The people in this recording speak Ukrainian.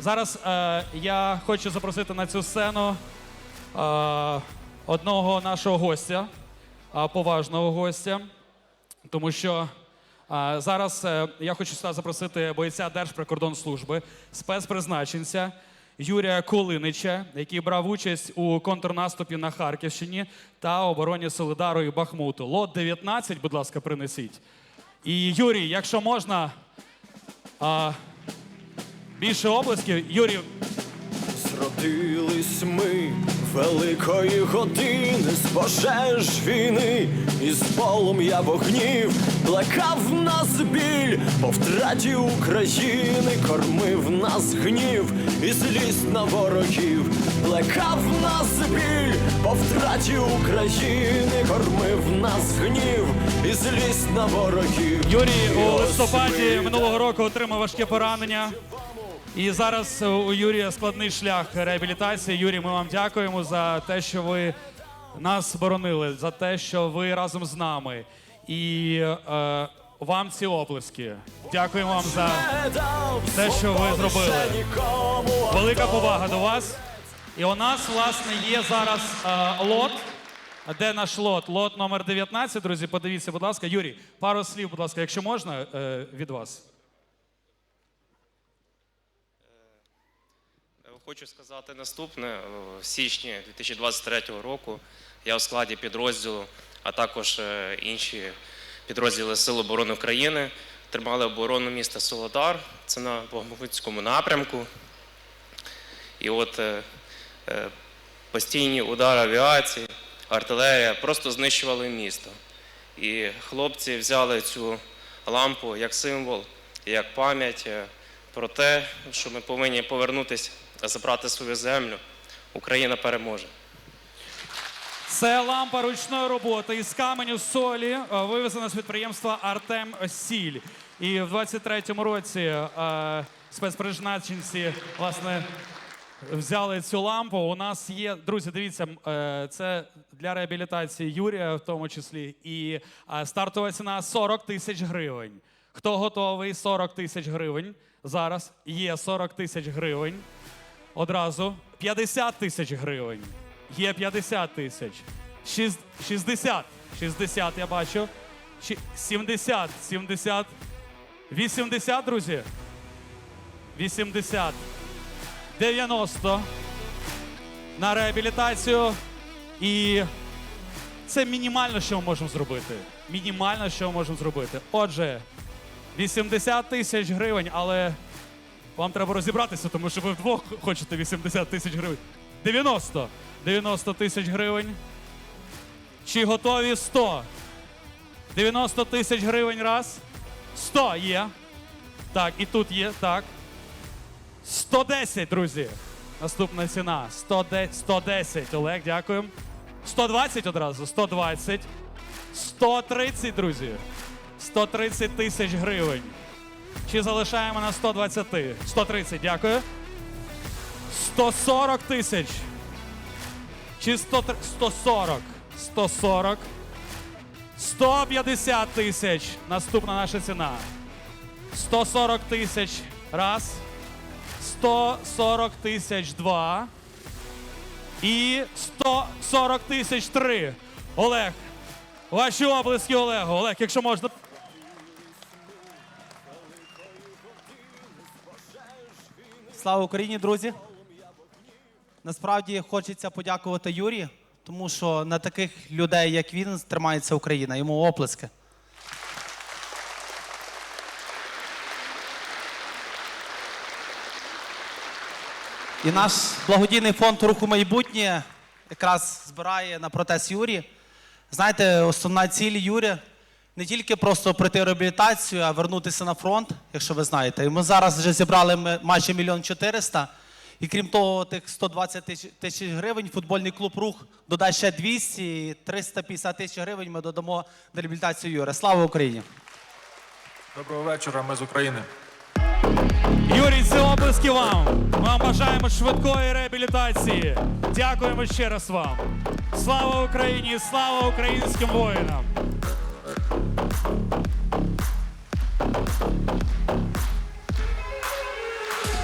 Зараз е, я хочу запросити на цю сцену е, одного нашого гостя, е, поважного гостя, тому що е, зараз е, я хочу сюди запросити бойця Держприкордонслужби, спецпризначенця Юрія Колинича, який брав участь у контрнаступі на Харківщині та обороні Солидару і Бахмуту. Лот 19, будь ласка, принесіть. І Юрій, якщо можна, а, більше облисків. Юрій, Зродились ми великої години з пожеж війни, і з полум'я вогнів плекав нас біль по втраті України, кормив нас гнів і злість на ворогів, плекав нас біль по втраті України, кормив нас гнів і злість на ворогів. Юрій у листопаді минулого року отримав важке поранення. І зараз у Юрія складний шлях реабілітації. Юрій, ми вам дякуємо за те, що ви нас боронили, за те, що ви разом з нами. І е, вам ці оплески. Дякуємо вам за те, що ви зробили. велика повага до вас. І у нас, власне, є зараз е, лот. Де наш лот? Лот номер 19, друзі. Подивіться, будь ласка. Юрій, пару слів, будь ласка, якщо можна, е, від вас. Хочу сказати наступне. В січні 2023 року я у складі підрозділу, а також е, інші підрозділи Сил оборони України тримали оборону міста Солодар. Це на Богомольському напрямку. І от е, е, постійні удари авіації, артилерія просто знищували місто. І хлопці взяли цю лампу як символ, як пам'ять е, про те, що ми повинні повернутися та забрати свою землю. Україна переможе. Це лампа ручної роботи із каменю солі, е, вивезена з підприємства Артем Сіль. І в 23-му році е, спецпризначенці, власне, взяли цю лампу. У нас є, друзі, дивіться, е, це для реабілітації Юрія, в тому числі. І е, стартова ціна 40 тисяч гривень. Хто готовий? 40 тисяч гривень. Зараз є 40 тисяч гривень. Одразу 50 тисяч гривень. Є 50 тисяч. 60. 60, я бачу. 70. 70. 80, друзі. 80. 90. На реабілітацію. І це мінімально, що ми можемо зробити. Мінімально, що ми можемо зробити. Отже, 80 тисяч гривень, але вам треба розібратися, тому що ви вдвох хочете 80 тисяч гривень. 90. 90 тисяч гривень. Чи готові 100? 90 тисяч гривень раз. 100 є. Так, і тут є, так. 110, друзі. Наступна ціна. 110, 110. Олег, дякую. 120 одразу. 120. 130, друзі. 130 тисяч гривень. Чи залишаємо на 120? 130, дякую. 140 тисяч. Чи 100, 140? 140. 150 тисяч. Наступна наша ціна. 140 тисяч. Раз. 140 тисяч два. І 140 тисяч три. Олег. Ваші облески Олегу. Олег, якщо можна. Слава Україні, друзі! Насправді хочеться подякувати Юрі, тому що на таких людей, як він, тримається Україна. Йому оплески. І наш благодійний фонд Руху майбутнє якраз збирає на протест Юрі. Знаєте, основна ціль Юрі не тільки просто пройти реабілітацію, а вернутися на фронт, якщо ви знаєте. І ми зараз вже зібрали майже мільйон чотириста. І крім того, тих 120 тисяч- тисяч гривень футбольний клуб Рух додасть ще 200, і 350 тисяч гривень ми додамо на реабілітацію Юри. Слава Україні! Доброго вечора, ми з України. Юрій, ці облески вам. Ми вам бажаємо швидкої реабілітації. Дякуємо ще раз вам. Слава Україні! Слава українським воїнам!